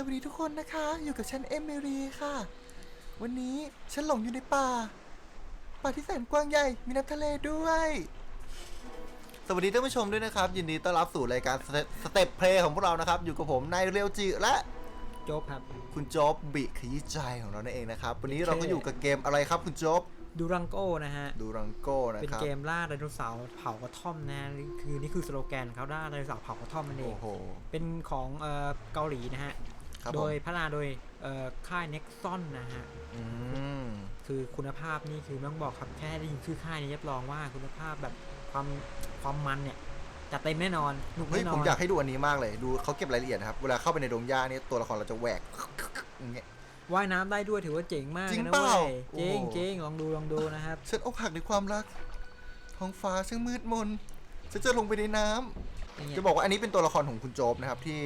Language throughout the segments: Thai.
สวัสดีทุกคนนะคะ อยู่กับฉันเอมเมรีค่ะ วันนี้ฉันหลงอยู่ในป่า ป่าที่แสนกว้างใหญ่ มีน้ำทะเลด้วย สวัสดีท่านผู้ชมด้วยนะครับ ยินดีต้อนรับสู่รายการสเต็ปเพลย์ของพวกเรานะครับ อยู่กับผมนายเรียวจิและโจ๊กครับ คุณโจ๊บบิขยี้ใจของเรานั่นเองนะครับ วันนี้เราก็อยู่กับเกมอะไรครับคุณโจ๊บดูรังโก้นะฮะ ดูรังโก้นะเป็นครับเกมล่าไดโนเสาร์เผากระท่อมนะนี่คือนี่คือสโลแกนเขาล่าไดโนเสาร์เผากระท่อมนั่นเองโอ้โหเป็นของเอ่อเกาหลีนะฮะ ครับโดผมยพัฒนาโดยเอ่อค่าย Nexon นะฮะอืมคือคุณภาพนี่คือไม่ต้องบอกครับแค่ได้ยินชื่อค่ายนี้รับรองว่าคุณภาพแบบความความมันเนี่ยจัดเต็มแน่นอนหนุกเฮ้ยแน่นผอมนอยากให้ดูอันนี้มากเลยดูเขาเก็บรายละเอียดนะครับ เวลาเข้าไปในดงหญ้านี่ตัวละครเราจะแหวกอย่างเงี้ยว่ายน้ำได้ด้วยถือว่าเจ๋งมากจริงนะเปล่าเว้ยโอ้จริงโหจริงลองดูลองดูนะครับฉันอกหักในความรักท้องฟ้าช่างมืดมนฉันจะลงไปในน้ำจะบอกว่าอันนี้เป็นตัวละครของคุณโจ๊บนะครับที่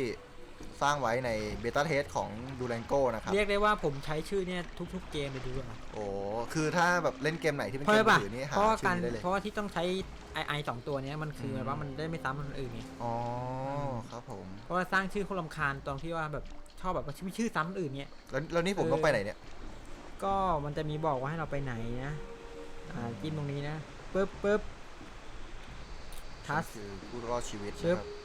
สร้างไว้ในเบต้าเทสของดูแลงโก้นะครับเรียกได้ว่าผมใช้ชื่อเนี่ยทุก ๆ เกมเลยดูอะโอ้คือถ้าแบบเล่นเกมไหนที่เป็นเพเกราะมอะไรป่ะมือถือนี่หาเพราะว่าชื่กาอรนี้ได้เลยเพราะว่าที่ต้องใช้ไอไอสองตัวเนี้ยมันคือมแบบว่ามันได้ไม่ซ้ำคนอื่นไงอ๋อครับผมเพราะว่าสร้างชื่อคนลำคาญตรงที่ว่าแบบชอบแบบว่าชื่อซ้ำคนอื่นเนี้ยแล้วแล้วนี่ผมเออต้องไปไหนเนี่ย ก็มันจะมีบอกว่าให้เราไปไหนนะอ่าจิ้มตรงนี้นะปึ๊บปึ๊บทัสคือผู้รอดชีวิตชึนะบครับใ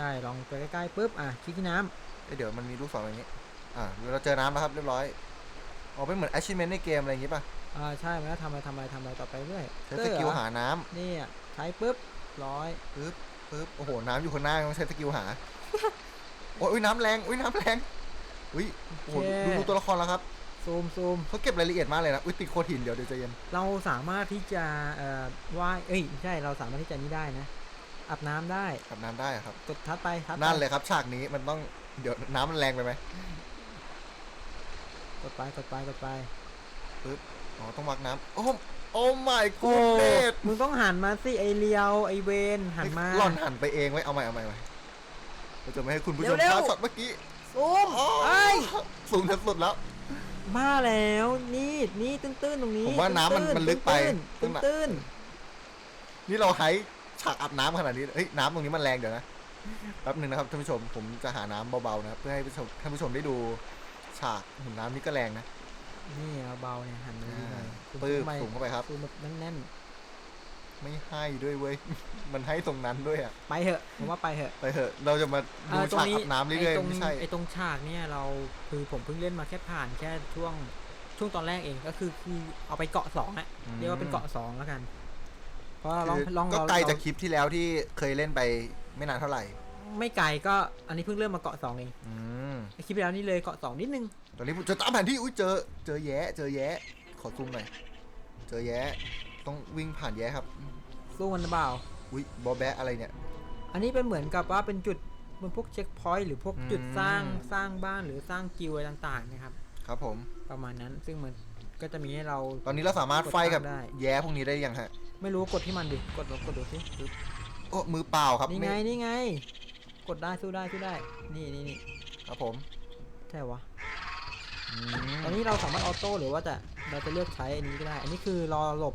ช่ลองไปใกล้ๆปึ๊บอะคลิกที่น้เอ้ยเดี๋ยวมันมีลูกศรอะไรอย่างงี้ อ่าเราเจอน้ำแล้วครับเรียบร้อยอ๋อเป็นเหมือน achievement ในเกมอะไรอย่างงี้ป่ะำอ่าใช่มันก็ทำอะไรทำอะไรทำอะไรต่อไปเรื่อยใช้สกิลหาน้ำนี่อะใช้ปึ๊บร้อยปึ๊บปึ๊บโอ้โห น้ำอยู่ข้างหน้าต้องใช้สกิลหา โอ้ยน้ำแรง อุ้ยน้ำแรง อุ้ยโอ้โหดูดูตัวละครแล้วครับ ซูมซูมเขาเก็บรายละเอียดมากเลยนะ อุ้ยติดโคตรหินเดี๋ยวเดี๋ยวใจเย็น เราสามารถที่จะเอ่อว่ายเอ้ยไม่ใช่เราสามารถที่จะนี่ได้นะ อาบน้ำได้อาบน้ำได้อะครับ กดทัดไปทัดไปนั่นเลยครับฉากนี้มันต้องเดี๋ยวน้ำมันแรงไปไหมกดไปกดไปกดไปปึ๊บอ๋อต้องวักน้ำโอ้โอ้ my goodness มึงต้องหันมาสิไอเลียวไอเวนหันมา หล่อนหันไปเองไว้เอาใหม่เอาใหม่เอาใหม่เราจะไม่ให้คุณผู้ชมเร็วๆพลาดช็อตเมื่อกี้ซูมอ๋อไอ้ยสูงที่สุดแล้วมาแล้วนี่นี่ตื้นตื้นๆตรงนี้ผมว่าน้ำมันตื้ๆมันลึกไปตื้นๆตื้นนี่เราไฮ ฉากอาบน้ำขนาดนี้เฮ้ยน้ำตรงนี้มันแรงเดี๋ยวนะแป๊บหนึ่งนะครับท่านผู้ชมผมจะหาน้ำเบาๆนะครับเพื่อให้ผู้ชมท่านผู้ชมได้ดูฉากหุ่นน้ำนี่ก็แรงนะๆนี่เบาๆเนี่ยหันมาดีหน่อยซูมปื้มเข้าไปสูงเข้าไปครับซูมแบบแน่นไม่ให้ด้วยเว้ยมันให้ตรงนั้นด้วยอะๆไปเถอะผมว่าไปเถอะไปเถอะเราจะมาดูอ่ฉากอาบน้ำเรื่อยไตๆไม่ใช่ไอตรงฉากเนี่ยเราคือผมเพิ่งเล่นมาแค่ผ่านแค่ช่วงช่วงตอนแรกเองก็คือคือเอาไปเกาะสองอะอืมเรียกว่าเป็นเกาะสองแล้วกัน เพราะเราลองคือลองก็เราไกลเราจากคลิปที่แล้วที่เคยเล่นไปไม่นานเท่าไหร่ ไม่ไกลก็อันนี้เพิ่งเริ่มมาเกาะสองเองอืมไอคลิปที่แล้วนี่เลยเกาะสองนิดนึง ตอนนี้ผมจะตามแผนที่อุ้ยเจอเจอแย้เจอแย้ขอซูมหน่อยเจอแย้ต้องวิ่งผ่านแย้ครับสู้มันหรือเปล่าอุ้ยบอแบะอะไรเนี่ย อันนี้เป็นเหมือนกับว่าเป็นจุดเป็นพวกเช็คพอยต์หรือพวกจุดอืมสร้างสร้างบ้านหรือสร้างกิวอะไรต่างๆนะครับ ครับผมประมาณนั้นซึ่งมันก็จะมีให้เรา ตอนนี้เราสามารถไฟกับกดได้แย้พวกนี้ได้ยังฮะ ไม่รู้กดที่มันดิ กดลองกดดูสิปึ๊บโอ้มือเปล่าครับนี่ไงม่นี่ไง กดได้สู้ได้สู้ได้ นี่นี่นี่ครับผมใช่วะอืมตอนนี้เราสามารถออโต้หรือว่าจะเราจะเลือกใช้อันนี้ก็ได้ อันนี้คือรอหลบ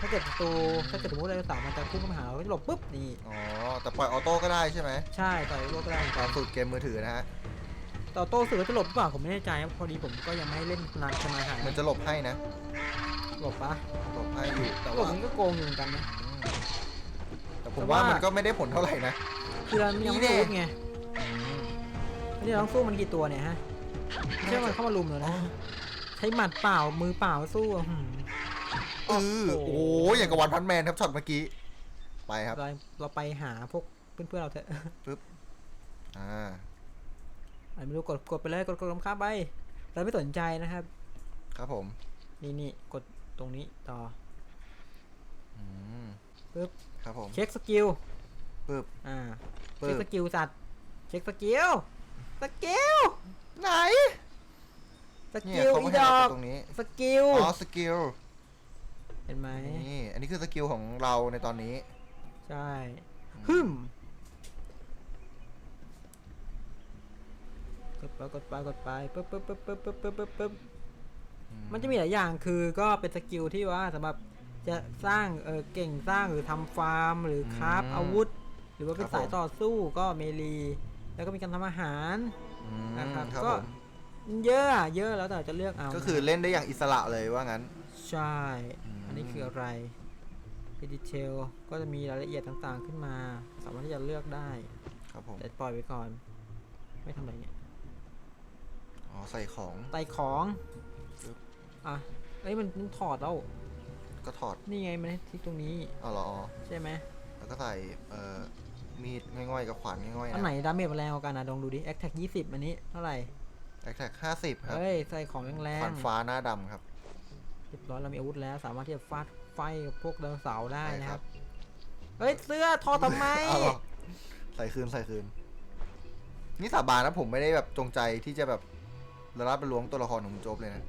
ถ้าเกิดประตูถ้าเกิดสมมติเราสามมันจะพุ่งเข้ามาหาเราก็จะหลบปุ๊บนี่ อ๋อแต่ปล่อยออโต้ก็ได้ใช่ไหมใช่ต่อยโลกก็ได้เหมือนตากัมนสูตรเกมมือถือนะฮะแต่ออโต้สื่อว่าจะหลบหรือเปล่าผมไม่แน่ใจครับพอดีผมก็ยังไม่เล่นนานขนาดไหนมันจะหลบให้นะ หลบปะ หลบให้อยู่แต่หลบว่ามันก็โกงอยู่เหมือนกันนะอืมแต่ผมแต่ว่าว่ามั มันก็ไม่ได้ผลเท่าไหร่นะ คือเรายังนี่ไม่แน่รู้ไงนี่เราต้องสู้มันกี่ตัวเนี่ยฮะไม่ใช่มันเข้ามาลุมเลยนะใช้หมัดเปล่ามือเปล่าสู้อะหืมเออโอ้โอ้โหโหอย่างกับวันพันแมนครับช็อตเมื่อกี้ ไปครับ เราเราไปหาพวกเพื่อนๆเราเถอะ อ่า อะไม่รู้กดกดไปเลยกดกดลงข้ามไปเราไม่สนใจนะครับ ครับผม นี่นี่กดตรงนี้ต่ออืม ปึ๊บครับผมเช็คสกิลปึ๊บอ่าเช็คสกิลสัตว์เช็คสกิลสกิลไหนสกิลอีดอกตรงนี้สกิลอ๋อสกิลเห็นไหมนี่อันนี้คือสกิลของเราในตอนนี้ ใช่ฮึมกดไปกดไปกดไปปึ๊บปึ๊บปึ๊บปึ๊บปึ๊บปึ๊บปึ๊บมันจะมีหลายอย่างคือก็เป็นสกิลที่ว่าสำหรับ จะสร้างเออเก่งสร้างหรือทำฟาร์ม หรือคราฟอืมอาวุธ หรือว่าเป็นครับสายผมต่อสู้ก็เมลีแล้วแล้วก็มีการทำอาหาร อืมนะครับครับก็ ผมเยอะอะเยอะแล้วแต่จะเลือกเอาก็คือเล่นได้อย่างอิสระเลยว่างั้น ใช่ อืม อันนี้คืออะไรดีเทลก็จะมีรายละเอียดต่างๆขึ้นมา สามารถที่จะเลือกได้ ครับผมแต่ปล่อยไว้ก่อน ไม่ทำอะไรเนี่ยอ๋อใส่ของ ไต่ของปึ๊บอะเอ้ยมันมันถอดแล้ว ก็ถอดนี่ไงมันให้ที่ตรงนี้อ๋อเหรออ๋อใช่ไหมแล้วก็ใส่เอ่อมีดง่อยๆกับขวานง่อยๆอันไหนดาเมจมันแรงกว่ากันนะลองดูดิแอคแท็กยี่สิบอันนี้เท่าไหร่แอคแท็กห้าสิบครับเฮ้ยใส่ของแรงขวานฟ้าหน้าดำครับๆเรียบร้อยเรามีอาวุธแล้วสามารถที่จะฟาดไฟกับพวกไดโนเสาร์ได้ใช่นะคครัรับบเฮ้ยเสื้อทอทำไมเอาเหรอใส่คืนใส่คืน นี่สาบานนะผมไม่ได้แบบจงใจที่จะแบบละลาบไปล้วงตัวละครของคุณโจ๊บเลยนะ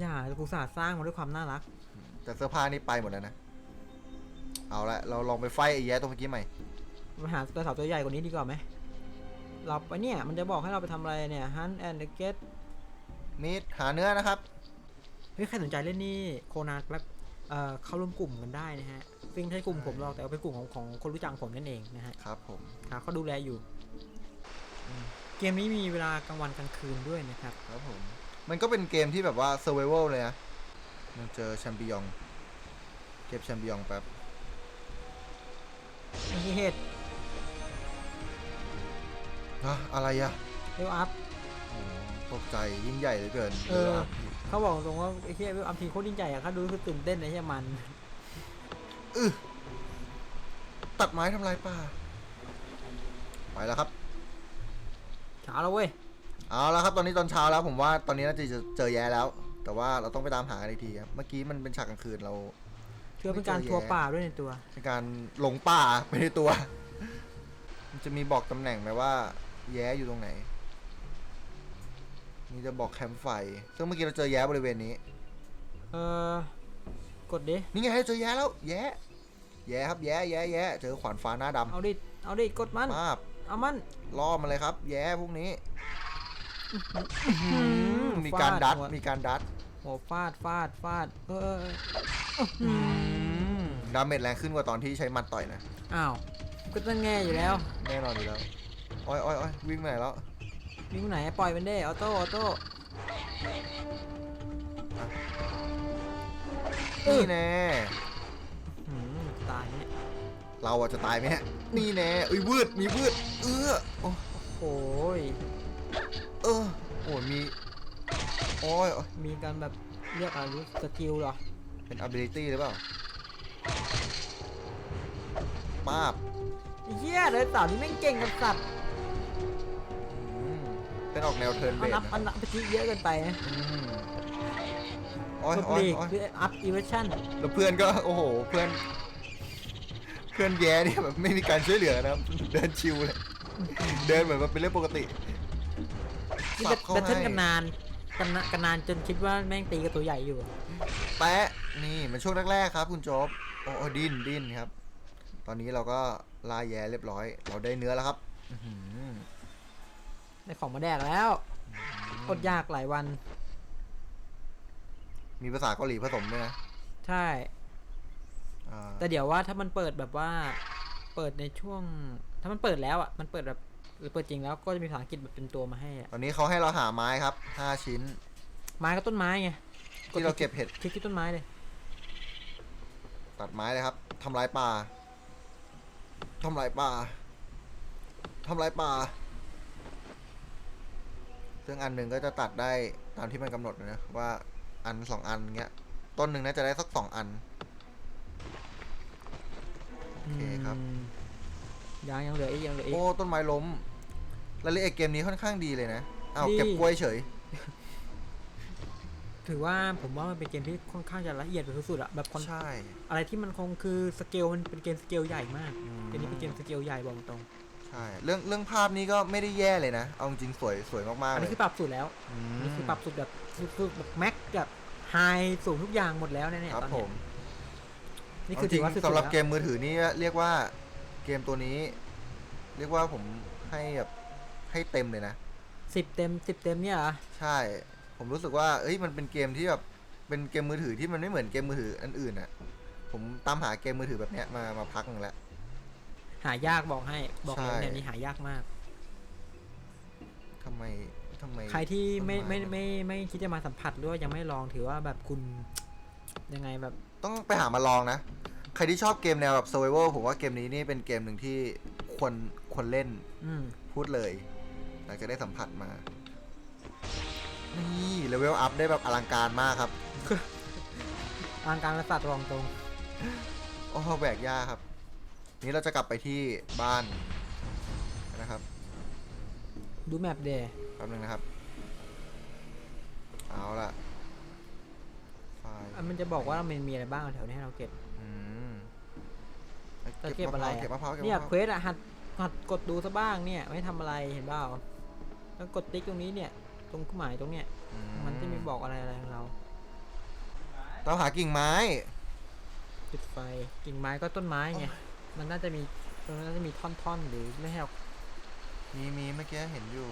อย่ากูสาห์สร้างมาด้วยความน่ารัก แต่เสื้อผ้านี่ไปหมดแล้วนะ เอาละเราลองไปไฟไอ้แย้ตัวเมื่อกี้ใหม่มาหาไดโนเสาร์ตัวใหญ่กว่านี้ดีกว่าไหมเราไปเนี่ยมันจะบอกให้เราไปทำอะไรเนี่ย Hunt and Get มีดหาเนื้อนะครับ เฮ้ยใครสนใจเล่นนี่โคนาแบบเอ่อเข้าร่วมกลุ่มกันได้นะฮะ ซึ่งไม่ใช่กลุ่มผมหรอกแต่ว่าเป็นกลุ่มของของคนรู้จักผมนั่นเองนะฮะครับผม ครับเขาดูแลอยู่อืมเกมนี้มีเวลากลางวันกลางคืนด้วยนะครับ ครับผม มันก็เป็นเกมที่แบบว่า survival เลยนะ มันเจอแชมปิยอง เก็บแชมปิยองแป๊บมีเหตุอะอะไรอะเวลอัพโอ้ตกใจยิ่งใหญ่เหลือเกินเออ เขาบอกตรงว่าไอ้เหี้ยเวลอัพทีโคตรยิ่งใหญ่อะเขาดูคือตื่นเต้นไอ้เหี้ยมันตัดไม้ทำลายป่า ไปแล้วครับเช้าแล้วเว้ย เอาแล้วครับ ตอนนี้ตอนเช้าแล้วผมว่าตอนนี้น่าจะเจอแย้แล้ว แต่ว่าเราต้องไปตามหากันอีกทีครับเมื่อกี้มันเป็นฉากกลางคืนเรา เพื่อเป็นการไม่เจอทัวร์แย่ป่าด้วยในตัว เป็นการหลงป่าไปในตัว มันจะมีบอกตำแหน่งไหมว่า แย้อยู่ตรงไหน มีจะบอกแคมป์ไฟ ซึ่งเมื่อกี้เราเจอแย้บริเวณนี้ เออกดดินี่ไงเจอแย้แล้ว แย้ แย้ครับแย้แย้แย้เจอขวานฟ้าหน้าดเอาดิ เอาดิ กดมันำมาบเอามันล่อมันเลยครับ แย้พวกนี้ มมีการดัดฟหัวมีการดัดโอ้ฟาดฟาดฟาดเออเออเออดาเมจแรงขึ้นกว่าตอนที่ใช้หมัดต่อยนะ อ้าว ก็ต้องแง่อยู่แล้ว แน่นอนอยู่แล้วอ้อยอ้อยอ้อยวิ่งไปไหนแล้ว วิ่งไปไหนปล่อยมันได้ออโต้ออโต้นี่แน่หืมตายเนี่ยเราอะจะตายไหมเนี่ยนี่แน่เอ้ยวืดมีวืด เออโอ้โอ้ยเออโอ้ยมีโอ้ยมีการแบบเรียกอะไรรู้สกิลเหรอ เป็น ability หรือเปล่าป้าบไอ้เหี้ยเลยสาวนี่แม่งเก่งกับสัตว์อืมเป็นออกแนวเทิร์นเบอันสนับนะอันนับไปทีเยอะเกินไปนะอืมโอ้ยกดโอ้ยลีกโอ้ยคืออัพอีเวชั่นแล้วเพื่อนก็โอ้โหเพื่อน เพื่อนแย่เนี่ยแบบไม่มีการช่วยเหลือนะครับ เดินชิวเลย เดินเหมือนมันเป็นเรื่องปกติ นี่สับเข้าแบทเทิลให้กันนานกันนะกันนานจนคิดว่าแม่งตีกับตัวใหญ่อยู่ แปะนี่มันช่วงแรกๆครับคุณโจ๊บโอ้โอ้ดิ้นดิ้นครับ ตอนนี้เราก็ล่าแย่เรียบร้อย เราได้เนื้อแล้วครับอื้อหือได้ของมาแดกแล้วอดยากหลายวัน มีภาษาเกาหลีผสมด้วยนะใช่ อ่าแต่เดี๋ยวว่าถ้ามันเปิดแบบว่า เปิดในช่วง ถ้ามันเปิดแล้วอะ มันเปิดแบบหรือ เปิดจริงแล้วก็จะมีภาษาอังกฤษแบบเป็นตัวมาให้อะตอนนี้เขาให้เราหาไม้ครับ5ชิ้น ไม้ก็ต้นไม้ไงที่เราเก็บเห็ดคลิกที่ต้นไม้เลย ตัดไม้เลยครับทำลายป่าทำลายป่าทำลายป่า ซึ่งอันหนึ่งก็จะตัดได้ตามที่มันกำหนดนะว่าอันสองอันเงี้ย ต้นหนึ่งน่าจะได้สักสองอัน โอเคครับอืม ยังยังเหลืออีกยังเหลืออีก โอ้ต้นไม้ล้มรายละเอียดเกมนี้ค่อนข้างดีเลยนะอ้าวดี เก็บกล้วยเฉย ถือว่าผมว่ามันเป็นเกมที่ค่อนข้างจะละเอียดไปสุดๆอะแบบคนใช่อะไรที่มันคงคือสเกลมันเป็นเกมสเกลใหญ่มากอืมเกมนี้เป็นเกมสเกลใหญ่บอกตรงใช่เรื่องเรื่องภาพนี้ก็ไม่ได้แย่เลยนะ เอาจริงๆสวยสวยมากๆอันเลนี้ยคือปรับสุดแล้วมอันนี้คือปรับสุดแบบสุดๆแบบแม็กแบบไฮสูงทุกอย่างหมดแล้วเนี่ยครับตอนผเนี้ยมนี่คือจริถืงอว่าสุดๆๆสำหรับแล้ว เกมมือถือนี่เรียกว่า เกมตัวนี้ เรียกว่าผมให้แบบให้เต็มเลยนะสิบเต็มสิบเต็มเนี่ยเหรอใช่ ผมรู้สึกว่าเอ้ยมันเป็นเกมที่แบบเป็นเกมมือถือที่มันไม่เหมือนเกมมือถืออันอื่นอะ ผมตามหาเกมมือถือแบบเนี้ยมามาพักหนึงแล้ว หายากบอกให้บอกเลยใช่ เนี่ยนี้หายากมากทำไมใครที่ไม่ต้นไม่นไม่ไม่คิดจะมาสัมผัสหรือว่ายังไม่ลองถือว่าแบบคุณยังไงแบบ ต้องไปหามาลองนะ ใครที่ชอบเกมแนวแบบ survival ผมว่าเกมนี้นี่เป็นเกมหนึ่งที่ควรควรเล่นอืมพูดเลยหลังจากได้สัมผัสมา นี่เลเวลอัพได้แบบอลังการมากครับทางการรักษาตรงตรงโอ้โหแบกยากครับ นี้เราจะกลับไปที่บ้านนะครับดูแมปเดย์แป๊บนึงนะครับ เอาล่ะไฟล์มันจะบอกว่ามันมีอะไรบ้างแถวนี้ให้เราเก็บอืม จะเก็บอะไรเก็บมะพร้าวเก็บเนี่ยมะพเควร้าวสอะหัดหัดกดดูซะบ้างเนี่ย ไม่ทำอะไรเห็นเปล่าแล้วกดติ๊กตรงนี้เนี่ย ตรงเครื่องหมายตรงเนี้ยอืมันจะมีบอกอะไรอะไรของเราต้องหากิ่งไม้ จุดไฟกิ่งไม้ก็ต้นไม้ไงมันน่าจะมีตรงนั้นน่าจะมีท่อนๆหรือไม่ให้เรามีมีเมื่อกี้เห็นอยู่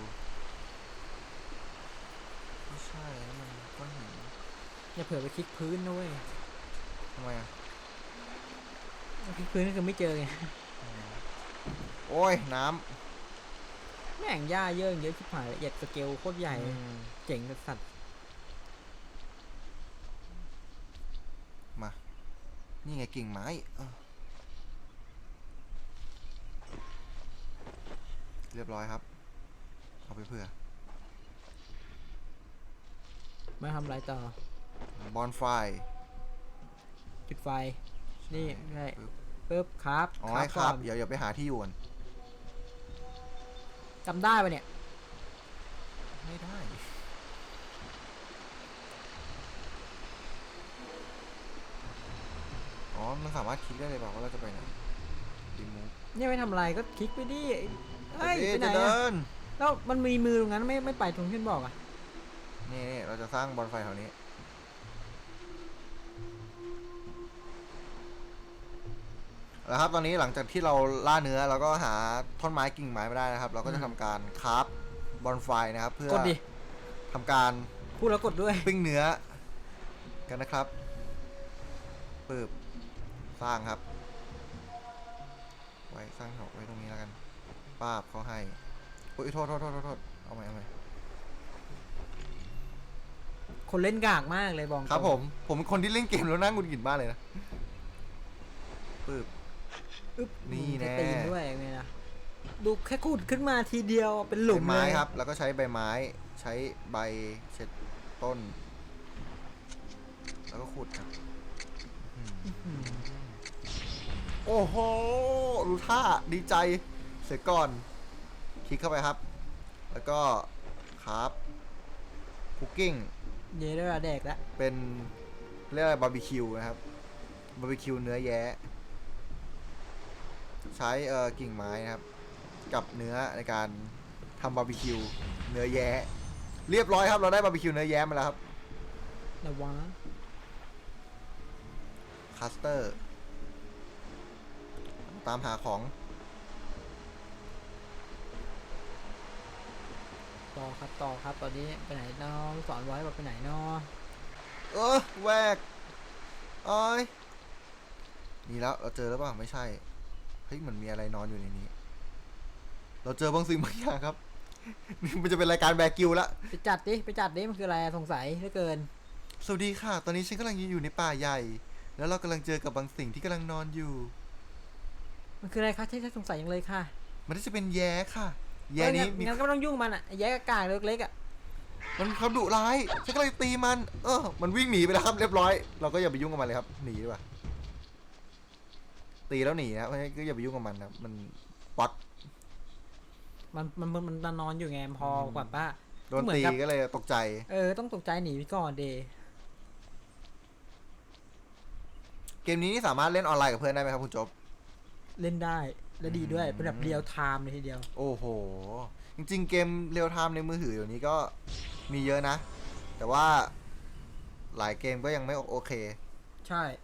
ไม่ใช่นั่นมันก้อนหินอย่าเผื่อไปคลิกพื้นนะเว้ยทำไมอะ คลิกพื้นก็คือไม่เจอไงโอ้ยน้แม่งหญ้าเยอะเยอะชิบหายละเอียดสเกลโคตรใหญ่ำอืมเจ๋งสัตว์มา นี่ไงกิ่งไม้เออเรียบร้อยครับ เอาไปเผื่อไม่ทำอะไรต่อบอนไฟจุดไฟ นี่ใช่ปึ๊บปึ๊บครับอ๋อให้ครับก่อนเดี๋ยวเดี๋ยวไปหาที่อยู่ก่อนจำได้ปะเนี่ย ไม่ได้ อ๋อ มันสามารถคลิกได้เลยบอกว่าเราจะไปไหนดีมูฟเนี่ยไม่ทำอะไรก็คลิกไปดิเฮ้ยไปไหนจะเดิอะนแล้วมันมีมือตรงนั้นไม่ไม่ไปตรงที่มันบอกอะนี่นี่เราจะสร้างบอลไฟแถวนี้ แล้วครับตอนนี้หลังจากที่เราล่าเนื้อเราก็หาท่อนไม้กิ่งไม้ไม่ได้นะครับ เราก็จะทำการคราฟบอลไฟนะครับ เพื่อกดดิ ทำการพูดแล้วกดด้วย ปิ้งเนื้อ กันนะครับปึ๊บสร้างครับ ไว้สร้างแถวไว้ตรงนี้แล้วกันป้าบเขาให้โอ้ยโทษโทษโทษโทษโทษเอาใหม่เอาใหม่คนเล่นกากมากเลยบอกครับตงผม ผมเป็นคนที่เล่นเกมแล้วนั่งหงุดหงิดมากเลยนะปึ๊บ อึ๊บนี่แน่มีสตรีมด้วยไงนะดูแค่ขุดขึ้นมาทีเดียวเป็นหลุมใบไม้เลยครับ แล้วก็ใช้ใบไม้ ใช้ใบเช็ดต้น แล้วก็ขุดครับอืมอืมโอ้โหรู้ท่าดีใจ เสียก่อน คลิกเข้าไปครับ แล้วก็ครับคุกกิ้ง เย่ได้เวลาแดกแล้วเป็นเรียกอะไรบาร์บีคิวนะครับบาร์บีคิวเนื้อแย้ ใช้เอ่อกิ่งไม้นะครับ กับเนื้อในการทำบาร์บีคิวเนื้อแย้เรียบร้อยครับเราได้บาร์บีคิวเนื้อแย้มาแล้วครับระวังคัสเตอร์ ตามหาของต่อครับต่อครับตอนนี้ไปไหนเนาะสอนไว้ว่าไปไหนเนาะเออแหวกเอ้ยนี่แล้วเราเจอแล้วเปล่าไม่ใช่ เฮ้ยเหมือนมีอะไรนอนอยู่ในนี้ เราเจอบางสิ่งบางอย่างครับนี่มันจะเป็นรายการแบกิวละไปจัดดิไปจัดดิมันคืออะไรสงสัยเหลือเกิน สวัสดีค่ะ ตอนนี้ฉันกำลังยืนอยู่ในป่าใหญ่ แล้วเรากำลังเจอกับบางสิ่งที่กำลังนอนอยู่ มันคืออะไรคะที่ฉันสงสัยยังเลยค่ะมันน่าจะเป็นแย้ค่ะ แย้เออนี้งั้นมีงั้นก็ไม่ต้องยุ่งมันอะแย่กากๆเล็กๆอะมันมีความดุร้ายฉันก็เลยตีมัน เออ มันวิ่งหนีไปแล้วครับ เรียบร้อย เราก็อย่าไปยุ่งกับมันเลยครับหนีดีกว่า ตีแล้วหนีนะครับเพราะฉะนั้นก็อย่าไปยุ่งกับมันนะครับมันป๊อตมันมันมันมันนอนอยู่ไงพออืมกว่าป้าโดนเหมือนตีกับก็เลยตกใจเออต้องตกใจหนีไปก่อนเดเกมนี้นี่สามารถเล่นออนไลน์กับเพื่อนได้ไหมครับคุณจบ เล่นได้และดีด้วยอืมเป็นแบบเรียลไทม์เลยทีเดียว โอ้โห จริงๆ เกมเรียลไทม์ในมือถือเดี๋ยวนี้ก็มีเยอะนะ แต่ว่าหลายเกมก็ยังไม่โอเค ใช่อ่า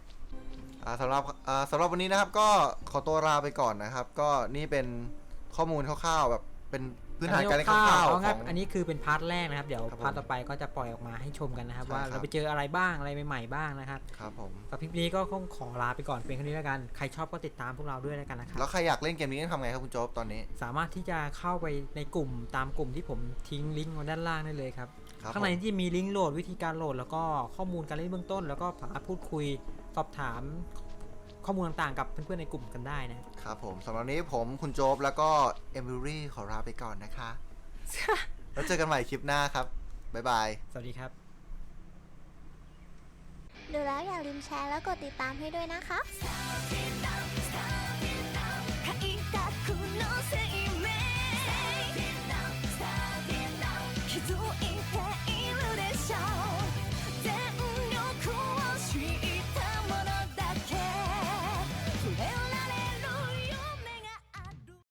สำหรับอ่าสำหรับวันนี้นะครับ ก็ขอตัวลาไปก่อนนะครับ ก็นี่เป็นข้อมูลคร่าวๆแบบเป็นพื้นฐานการเล่นคร่าวๆเอาขงั้อนงอันนี้คือเป็นพาร์ทแรกนะครับ เดี๋ยวครับผมพาร์ทต่อไปก็จะปล่อยออกมาให้ชมกันนะครับใช่ว่าครับเราไปเจออะไรบ้างอะไรใหม่ๆบ้างนะครับครับผมสำหรับคลิปนี้ก็คงขอลาไปก่อนเพียงเท่านี้แล้วกันใครชอบก็ติดตามพวกเราด้วยแล้วกันนะครับแล้วใครอยากเล่นเกมนี้ต้องทำไงครับคุณโจ๊บตอนนี้ สามารถที่จะเข้าไปในกลุ่มตามกลุ่มที่ผมทิ้งลิงก์ไว้ด้านล่างได้เลยครับครับข้างในผมที่มีลิงก์โหลดวิธีการโหลด แล้วก็ข้อมูลการเล่นเบื้องต้น แล้วก็สามารถพูดคุย สอบถามข้อมูลต่างๆกับเพื่อนๆในกลุ่มกันได้นะ ครับผมสำหรับวันนี้ผมคุณโจ๊บแล้วก็เอมิลี่ขอลาไปก่อนนะคะ แล้วเจอกันใหม่คลิปหน้าครับ บ๊ายบาย สวัสดีครับ ดูแล้วอย่าลืมแชร์แล้วกดติดตามให้ด้วยนะคะ